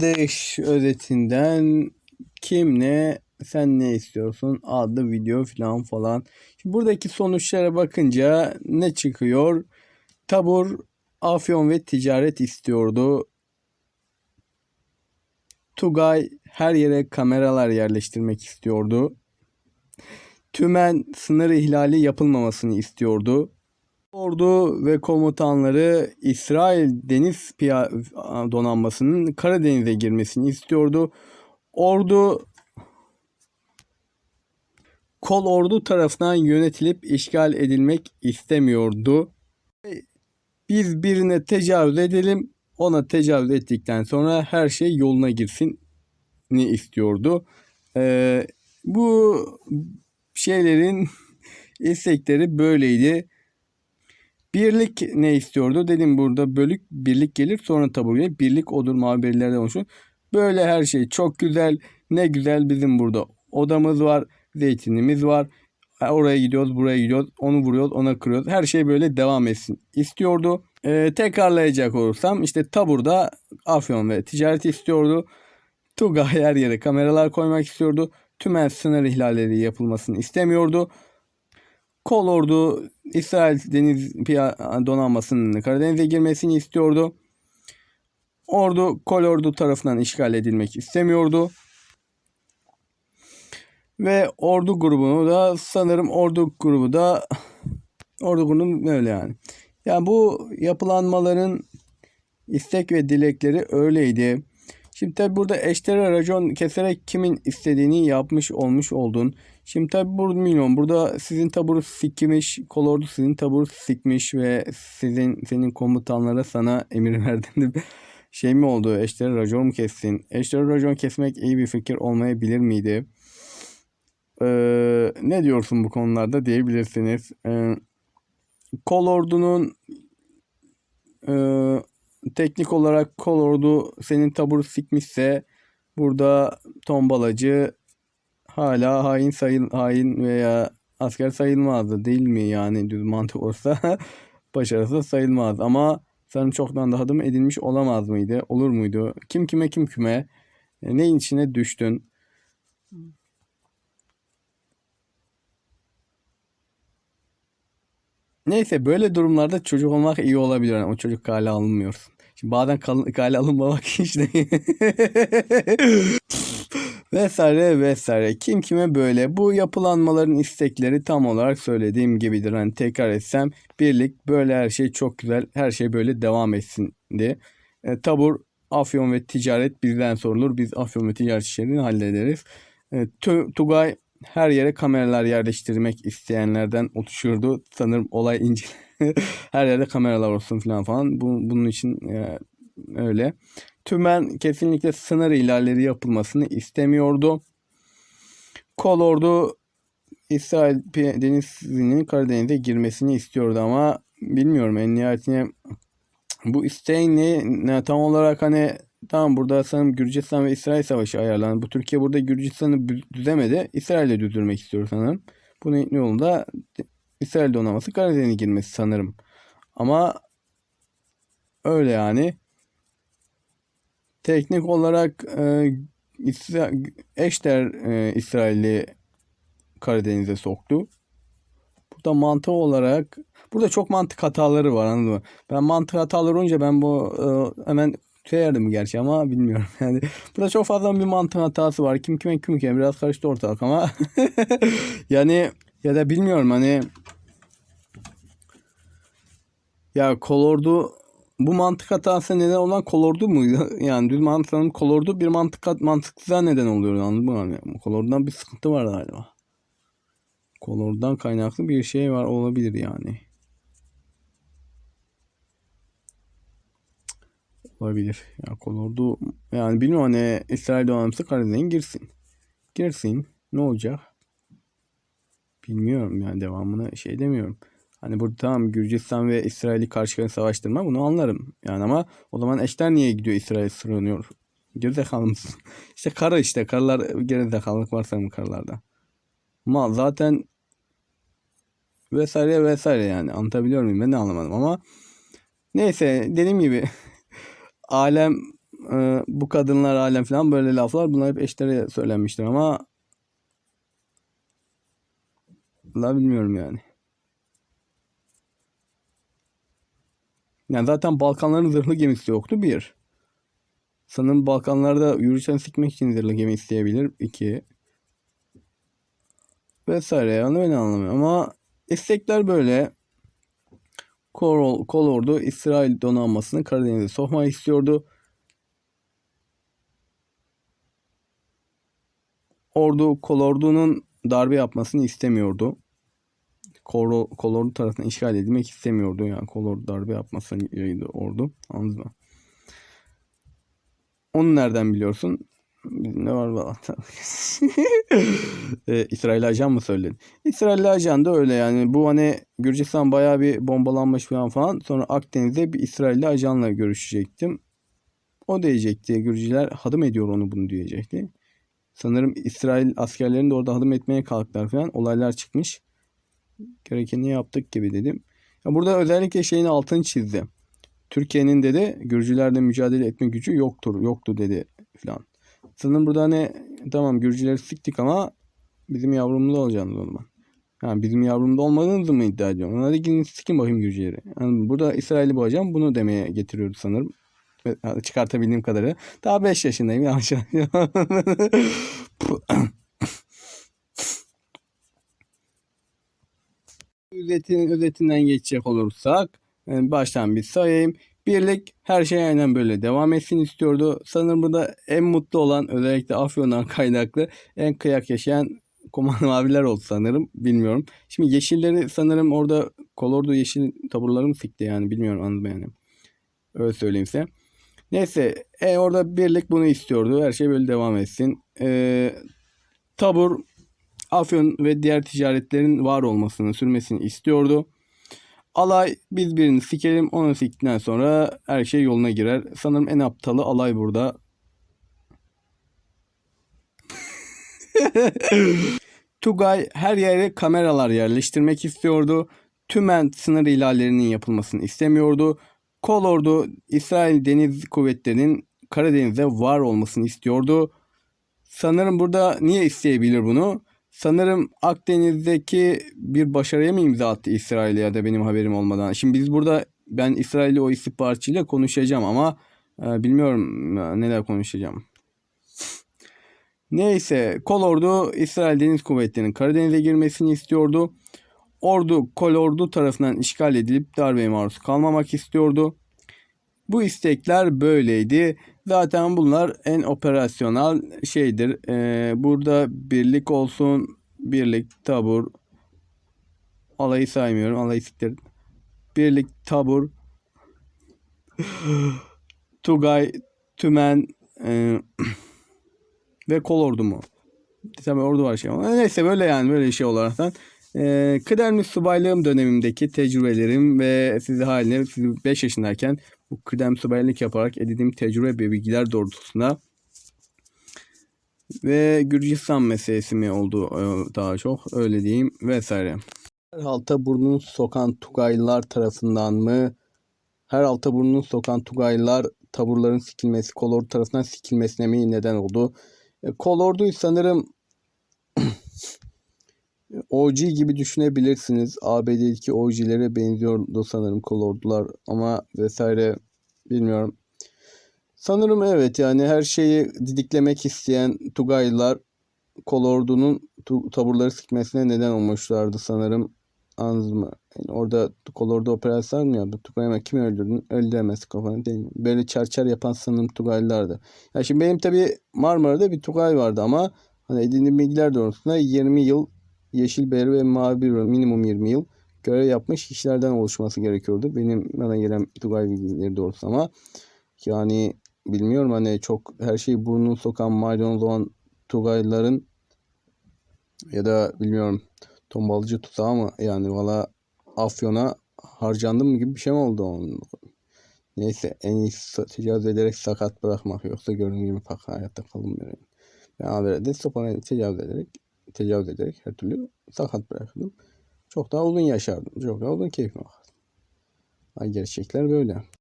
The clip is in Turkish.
dış özetinden kim ne sen ne istiyorsun adlı video falan falan. Şimdi buradaki sonuçlara bakınca ne çıkıyor? Tabur afyon ve ticaret istiyordu. Tugay her yere kameralar yerleştirmek istiyordu. Tümen sınır ihlali yapılmamasını istiyordu. Ordu ve komutanları İsrail deniz donanmasının Karadeniz'e girmesini istiyordu. Ordu kol ordu tarafından yönetilip işgal edilmek istemiyordu. Biz birine tecavüz edelim, ona tecavüz ettikten sonra her şey yoluna girsin ni istiyordu. Ee, bu şeylerin istekleri böyleydi. Birlik ne istiyordu? Dedim burada bölük birlik gelir sonra tabur gelir. Birlik odur muhabirlerden oluşur. Böyle her şey çok güzel. Ne güzel bizim burada odamız var. Zeytinimiz var. Oraya gidiyoruz, buraya gidiyoruz. Onu vuruyoruz, ona kırıyoruz. Her şey böyle devam etsin istiyordu. Ee, tekrarlayacak olursam işte taburda afyon ve ticaret istiyordu. Tugay her yere kameralar koymak istiyordu. Tümen sınır ihlalleri yapılmasını istemiyordu. Kol ordu İsrail deniz donanmasının Karadeniz'e girmesini istiyordu. Ordu kol ordu tarafından işgal edilmek istemiyordu. Ve ordu grubunu da sanırım ordu grubu da ordu grubu öyle yani. Yani bu yapılanmaların istek ve dilekleri öyleydi. Şimdi tabi burada eşdeğer racon keserek kimin istediğini yapmış olmuş oldun. Şimdi tabi burada milyon burada sizin taburu sikmiş, kolordu sizin taburu sikmiş ve sizin senin komutanlara sana emir verdiğinde şey mi oldu? Eşdeğer racon mu kessin? Eşdeğer racon kesmek iyi bir fikir olmayabilir miydi? Ee, ne diyorsun bu konularda diyebilirsiniz. Ee, kol ordunun e, teknik olarak kol ordu senin taburu sikmişse burada tombalacı hala hain sayıl hain veya asker sayılmazdı değil mi yani düz mantık olsa başarısız sayılmaz ama sanırım çoktan daha adım edilmiş olamaz mıydı olur muydu kim kime kim kime E, neyin içine düştün Neyse böyle durumlarda çocuk olmak iyi olabilir. Yani o çocuk kale alınmıyor. Şimdi bazen kal- kale alınmamak işte. Vesaire vesaire. Kim kime böyle. Bu yapılanmaların istekleri tam olarak söylediğim gibidir. Hani tekrar etsem birlik böyle her şey çok güzel. Her şey böyle devam etsin diye. E, tabur, afyon ve ticaret bizden sorulur. Biz afyon ve ticaret işlerini hallederiz. E, Tu- Tugay her yere kameralar yerleştirmek isteyenlerden oluşurdu. Sanırım olay ince. her yerde kameralar olsun falan falan. Bu, bunun için e, öyle. Tümen kesinlikle sınır ihlalleri yapılmasını istemiyordu. Kol ordu İsrail denizinin Karadeniz'e girmesini istiyordu ama bilmiyorum en nihayetinde bu isteğin ne, ne tam olarak hani tamam burada sanırım Gürcistan ve İsrail savaşı ayarlandı. Bu Türkiye burada Gürcistan'ı düzemedi. İsrail'e düzdürmek istiyor sanırım. Bunun yolunda İsrail donanması Karadeniz'e girmesi sanırım. Ama öyle yani. Teknik olarak e, İsra- Eşter e, İsrail'i Karadeniz'e soktu. Burada mantık olarak burada çok mantık hataları var anladın mı? Ben mantık hataları olunca ben bu e, hemen sayardım gerçi ama bilmiyorum yani. Burada çok fazla bir mantık hatası var. Kim kime kim kime biraz karıştı ortalık ama yani ya da bilmiyorum hani ya kolordu bu mantık hatası neden olan kolordu mu? Yani düz mantığın kolordu bir mantık mantıksıza neden oluyor anladın mı? Yani kolordudan bir sıkıntı var galiba. Kolordan kaynaklı bir şey var olabilir yani. Olabilir. Ya kolordu yani bilmiyorum hani İsrail donanması Karadeniz'e girsin. Girsin. Ne olacak? Bilmiyorum yani devamını şey demiyorum. Hani burada tamam Gürcistan ve İsrail'i karşı savaştırma bunu anlarım. Yani ama o zaman eşler niye gidiyor İsrail sığınıyor? Gerizekalı mısın? İşte kara işte. Karılar gerizekalılık var sanırım karılarda. Ama zaten vesaire vesaire yani anlatabiliyor muyum ben de anlamadım ama neyse dediğim gibi alem e, bu kadınlar alem falan böyle laflar bunlar hep eşlere söylenmiştir ama la bilmiyorum yani. Yani zaten Balkanların zırhlı gemisi yoktu bir. Sanırım Balkanlarda yürüyüşten sikmek için zırhlı gemi isteyebilir. iki. Vesaire yani ben anlamıyorum. Ama istekler böyle. Kol, ordu İsrail donanmasını Karadeniz'e sokmak istiyordu. Ordu kol ordunun darbe yapmasını istemiyordu. Kol, kol ordu tarafından işgal edilmek istemiyordu. Yani kol ordu darbe yapmasıydı ordu. Anladın mı? Onu nereden biliyorsun? Ne var valla. e, İsrail ajan mı söyledin? İsrail ajan da öyle yani. Bu hani Gürcistan bayağı bir bombalanmış falan falan. Sonra Akdeniz'de bir İsrailli ajanla görüşecektim. O diyecekti. Gürcüler hadım ediyor onu bunu diyecekti. Sanırım İsrail askerlerini de orada hadım etmeye kalktılar falan. Olaylar çıkmış. Gerekeni yaptık gibi dedim. Ya burada özellikle şeyin altını çizdi. Türkiye'nin dedi Gürcülerle mücadele etme gücü yoktur, yoktu dedi falan. Sanırım burada hani tamam Gürcüleri siktik ama bizim yavrumda olacaksınız o zaman. Yani bizim yavrumda olmadığınızı mı iddia ediyorsun? Hadi gidin sikin bakayım Gürcüleri. Yani burada İsrail'i boğacağım bunu demeye getiriyordu sanırım. Çıkartabildiğim kadarıyla. Daha 5 yaşındayım yanlış Özetin, özetinden geçecek olursak yani baştan bir sayayım. Birlik her şey aynen böyle devam etsin istiyordu. Sanırım burada en mutlu olan özellikle Afyon'dan kaynaklı en kıyak yaşayan Koman abiler oldu sanırım. Bilmiyorum. Şimdi yeşilleri sanırım orada kolordu yeşil taburları mı sikti yani bilmiyorum anladım yani. Öyle söyleyeyim size. Neyse e, orada birlik bunu istiyordu. Her şey böyle devam etsin. E, tabur Afyon ve diğer ticaretlerin var olmasını sürmesini istiyordu. Alay biz birini sikelim onu siktikten sonra her şey yoluna girer. Sanırım en aptalı alay burada. Tugay her yere kameralar yerleştirmek istiyordu. Tümen sınır ihlallerinin yapılmasını istemiyordu. Kolordu İsrail Deniz Kuvvetleri'nin Karadeniz'de var olmasını istiyordu. Sanırım burada niye isteyebilir bunu? Sanırım Akdeniz'deki bir başarıya mı imza attı İsrail ya da benim haberim olmadan. Şimdi biz burada ben İsrail'i o istihbaratçıyla konuşacağım ama e, bilmiyorum e, neler konuşacağım. Neyse kol ordu İsrail Deniz Kuvvetleri'nin Karadeniz'e girmesini istiyordu. Ordu kol ordu tarafından işgal edilip darbeye maruz kalmamak istiyordu. Bu istekler böyleydi. Zaten bunlar en operasyonel şeydir. Ee, burada birlik olsun, birlik, tabur, alayı saymıyorum, alayı siktir. Birlik, tabur, Tugay, Tümen e, ve kol ordu mu? Tabii ordu var şey neyse böyle yani böyle şey olaraktan. Ee, kıdemli subaylığım dönemimdeki tecrübelerim ve sizi haline sizi 5 yaşındayken bu kıdem subaylık yaparak edindiğim tecrübe ve bilgiler doğrultusunda ve Gürcistan meselesi mi oldu e, daha çok öyle diyeyim vesaire. Her halta burnunu sokan Tugaylılar tarafından mı? Her halta burnunu sokan Tugaylılar taburların sikilmesi, kolordu tarafından sikilmesine mi neden oldu? E, kolorduyu sanırım OG gibi düşünebilirsiniz. ABD'deki OG'lere benziyordu sanırım kolordular ama vesaire bilmiyorum. Sanırım evet yani her şeyi didiklemek isteyen Tugaylılar kolordunun taburları sikmesine neden olmuşlardı sanırım. Anladınız mı? Yani orada kolordu operasyon mu yaptı? Tugay'ıma kim öldürdün? Öldüremez kafanı değil mi? Böyle çarçar yapan sanırım Tugaylılardı. Ya şimdi benim tabi Marmara'da bir Tugay vardı ama hani edindiğim bilgiler doğrultusunda 20 yıl yeşil beyaz ve mavi bir minimum 20 yıl görev yapmış kişilerden oluşması gerekiyordu. Benim bana gelen Tugay bilgileri doğrusu ama yani bilmiyorum hani çok her şeyi burnunu sokan maydanoz olan Tugayların ya da bilmiyorum tombalcı tuzağı mı yani valla Afyon'a harcandım mı gibi bir şey mi oldu onun? Neyse en iyisi tecavüz ederek sakat bırakmak yoksa gördüğüm gibi pak hayatta kalınmıyor. Yani. Ben haberde sopana tecavüz ederek tecavüz ederek her türlü sakat bırakırdım. Çok daha uzun yaşardım. Çok daha uzun keyfim vardı. Gerçekler böyle.